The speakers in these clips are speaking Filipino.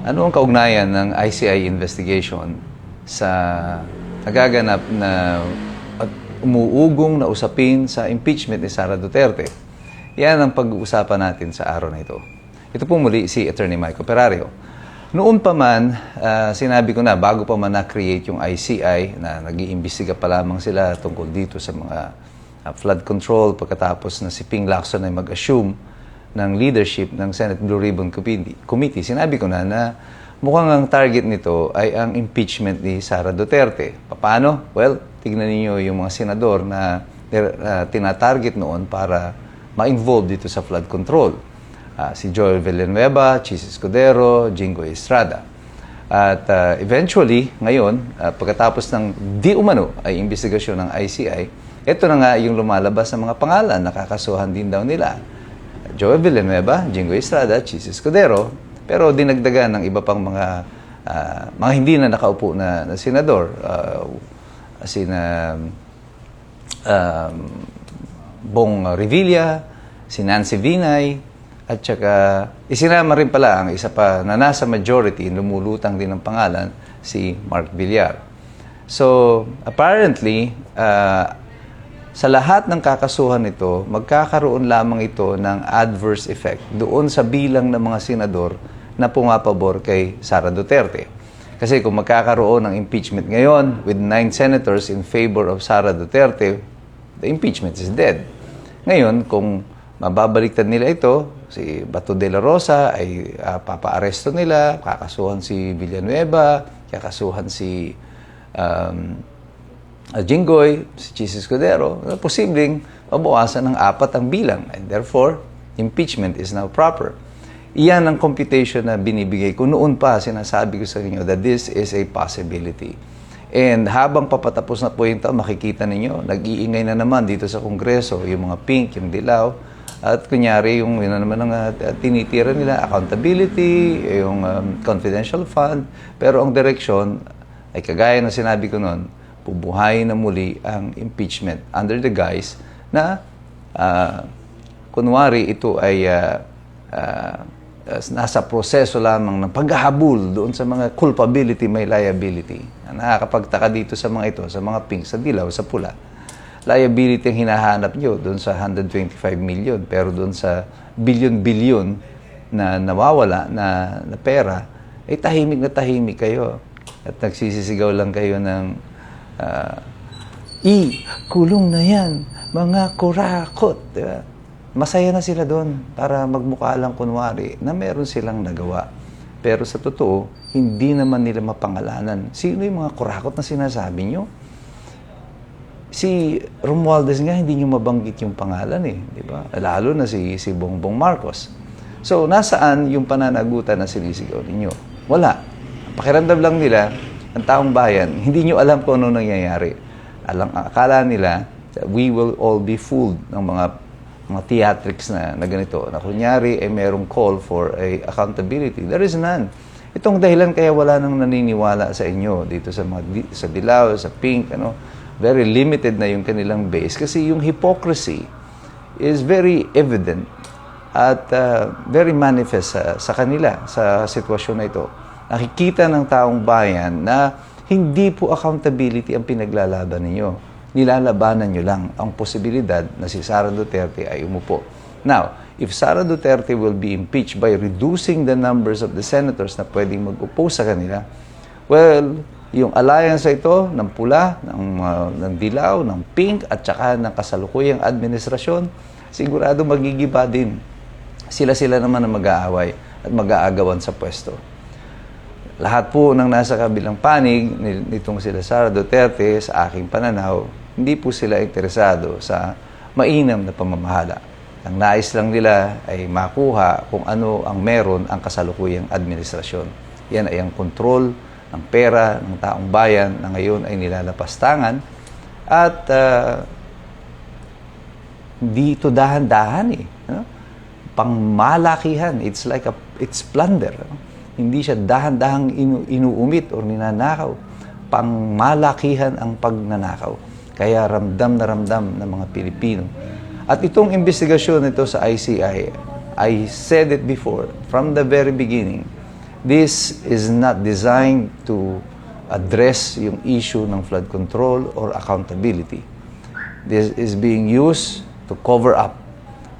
Ano ang kaugnayan ng ICI investigation sa nagaganap na at umuugong na usapin sa impeachment ni Sara Duterte? Yan ang pag-uusapan natin sa araw na ito. Ito po muli si Attorney Michael Perario. Noon pa man, ah, sinabi ko na, bago pa man na-create yung ICI, na nag-iimbestiga pa lamang sila tungkol dito sa mga ah, flood control, pagkatapos na si Ping Lacson ay mag-assume ng leadership ng Senate Blue Ribbon Committee, sinabi ko na na mukhang ang target nito ay ang impeachment ni Sara Duterte. Paano? Well, tignan niyo yung mga senador na uh, tinatarget noon para ma-involve dito sa flood control. Ah, si Joel Villanueva, Chis Escudero, Jingo Estrada. At ah, eventually, ngayon, ah, pagkatapos ng di umano ay investigasyon ng ICI, ito na nga yung lumalabas ng mga pangalan, nakakasuhan din daw nila. Joel Villanueva, Jingo Estrada, Chis Escudero, pero dinagdagan ng iba pang mga ah, mga hindi na nakaupo na, na senador, uh, sina um, Bong Revilla, si Nancy Vinay, at saka isinama rin pala ang isa pa na nasa majority, lumulutang din ang pangalan, si Mark Villar. So, apparently, ah, sa lahat ng kakasuhan nito, magkakaroon lamang ito ng adverse effect doon sa bilang ng mga senador na pumapabor kay Sara Duterte. Kasi kung magkakaroon ng impeachment ngayon with nine senators in favor of Sara Duterte, the impeachment is dead. Ngayon, kung mababaliktad nila ito, si Bato de la Rosa ay uh, papaaresto nila, kakasuhan si Villanueva, kakasuhan si um, uh, Jinggoy, si Escudero, na posibleng mabawasan ng apat ang bilang. And therefore, impeachment is now proper. Iyan ang computation na binibigay ko. Noon pa, sinasabi ko sa inyo that this is a possibility. And habang papatapos na po yung taon, makikita ninyo, nag-iingay na naman dito sa Kongreso, yung mga pink, yung dilaw, at kunyari, yung yun na naman ang uh, tinitira nila, accountability, yung um, confidential fund, pero ang direksyon, ay kagaya na sinabi ko noon, bubuhayin na muli ang impeachment under the guise na uh, kunwari ito ay uh, uh, nasa proseso lamang ng paghahabol doon sa mga culpability, may liability. Nakakapagtaka dito sa mga ito, sa mga pink, sa dilaw, sa pula. Liability ang hinahanap nyo doon sa 125 million, pero doon sa billion-billion na nawawala na, na pera, ay tahimik na tahimik kayo. At nagsisisigaw lang kayo ng uh, I, kulong na yan, mga kurakot. Di ba? Masaya na sila doon para magmukha lang kunwari na meron silang nagawa. Pero sa totoo, hindi naman nila mapangalanan. Sino yung mga kurakot na sinasabi nyo? Si Romualdez nga, hindi nyo mabanggit yung pangalan eh. Di ba? Lalo na si, si Bongbong Marcos. So, nasaan yung pananagutan na sinisigaw ninyo? Wala. Pakiramdam lang nila, ang taong bayan, hindi nyo alam kung ano nangyayari. Alam, akala nila, we will all be fooled ng mga mga theatrics na, na ganito, na kunyari ay eh, merong call for a accountability. There is none. Itong dahilan kaya wala nang naniniwala sa inyo dito sa mga sa Dilaw, sa Pink, ano, very limited na yung kanilang base kasi yung hypocrisy is very evident at uh, very manifest sa, sa kanila sa sitwasyon na ito. Nakikita ng taong bayan na hindi po accountability ang pinaglalaban ninyo nilalabanan nyo lang ang posibilidad na si Sara Duterte ay umupo. Now, if Sara Duterte will be impeached by reducing the numbers of the senators na pwedeng mag-upo sa kanila, well, yung alliance ito ng pula, ng, uh, ng dilaw, ng pink, at saka ng kasalukuyang administrasyon, sigurado magigiba din. Sila-sila naman ang mag-aaway at mag-aagawan sa pwesto. Lahat po ng nasa kabilang panig nitong sila Sara Duterte sa aking pananaw, hindi po sila interesado sa mainam na pamamahala. Ang nais lang nila ay makuha kung ano ang meron ang kasalukuyang administrasyon. Yan ay ang kontrol ng pera ng taong bayan na ngayon ay nilalapastangan at uh, hindi dahan-dahan eh. No? Pangmalakihan. It's like a, it's plunder. No? Hindi siya dahan-dahang inu- inuumit o ninanakaw. Pangmalakihan ang pagnanakaw. Kaya ramdam na ramdam ng mga Pilipino. At itong investigasyon nito sa ICI, I said it before, from the very beginning, This is not designed to address yung issue ng flood control or accountability. This is being used to cover up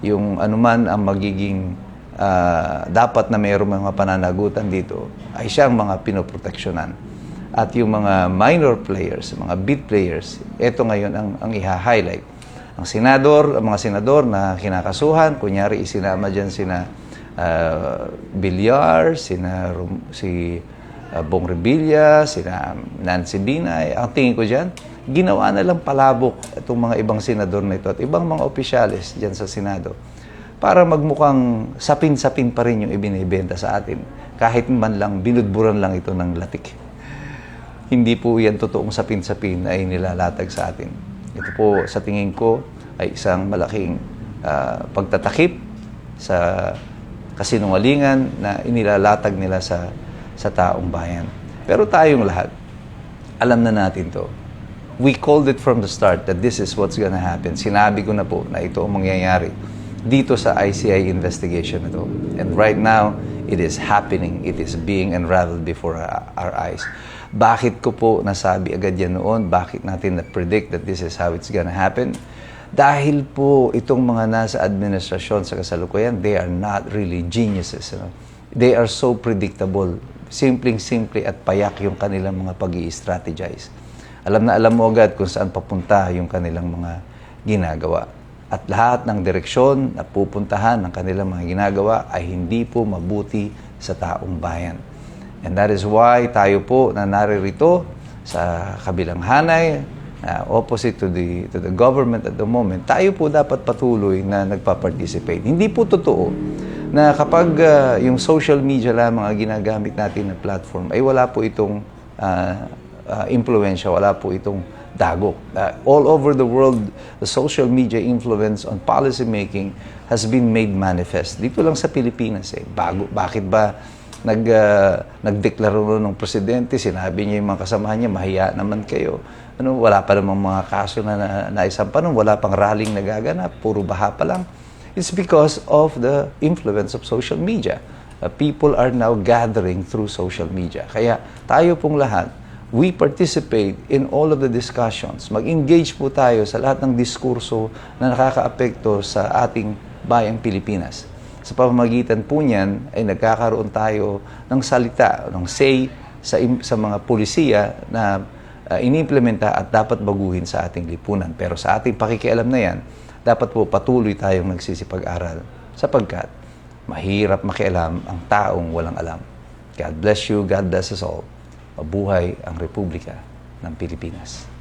yung anuman ang magiging ah, dapat na mayroong mga pananagutan dito ay siyang mga pinoproteksyonan. At yung mga minor players, mga bid players, ito ngayon ang, ang iha-highlight. Ang senador, ang mga senador na kinakasuhan, kunyari isinama dyan sina uh, Villar, sina si uh, Bong Revilla, sina Nancy Binay, ang tingin ko dyan, ginawa na lang palabok itong mga ibang senador na ito at ibang mga opisyalis dyan sa Senado para magmukhang sapin-sapin pa rin yung ibinibenta sa atin kahit man lang binudburan lang ito ng latik. Hindi po yan totoong sapin-sapin na inilalatag sa atin. Ito po sa tingin ko ay isang malaking ah, pagtatakip sa kasinungalingan na inilalatag nila sa sa taong bayan. Pero tayong lahat, alam na natin to. We called it from the start that this is what's gonna happen. Sinabi ko na po na ito ang mangyayari dito sa ICI investigation na to. And right now, it is happening. It is being unraveled before our, eyes. Bakit ko po nasabi agad yan noon? Bakit natin na-predict that this is how it's gonna happen? Dahil po itong mga nasa administrasyon sa kasalukuyan, they are not really geniuses. You know? They are so predictable. Simpleng-simple at payak yung kanilang mga pag strategize Alam na alam mo agad kung saan papunta yung kanilang mga ginagawa. At lahat ng direksyon na pupuntahan ng kanilang mga ginagawa ay hindi po mabuti sa taong bayan. And that is why tayo po na naririto sa kabilang hanay, na opposite to the to the government at the moment, tayo po dapat patuloy na nagpa-participate. Hindi po totoo na kapag ah, yung social media lamang ang ginagamit natin na platform, ay wala po itong ah, ah, impluensya, wala po itong dagok. Ah, all over the world, the social media influence on policy making has been made manifest. Dito lang sa Pilipinas eh. Bago, bakit ba nag uh, nagdeklararo ng presidente, sinabi niya yung mga kasama niya, mahiya naman kayo. Ano, wala pa namang mga kaso na, na naisampa nun, wala pang rallying nagaganap, puro baha pa lang. It's because of the influence of social media. Uh, people are now gathering through social media. Kaya tayo pong lahat, we participate in all of the discussions. Mag-engage po tayo sa lahat ng diskurso na nakakaapekto sa ating bayang Pilipinas. Sa pamamagitan po niyan ay nagkakaroon tayo ng salita, ng say sa, sa mga pulisiya na uh, iniimplementa at dapat baguhin sa ating lipunan. Pero sa ating pakikialam na yan, dapat po patuloy tayong nagsisipag-aral sapagkat mahirap makialam ang taong walang alam. God bless you, God bless us all. Mabuhay ang Republika ng Pilipinas.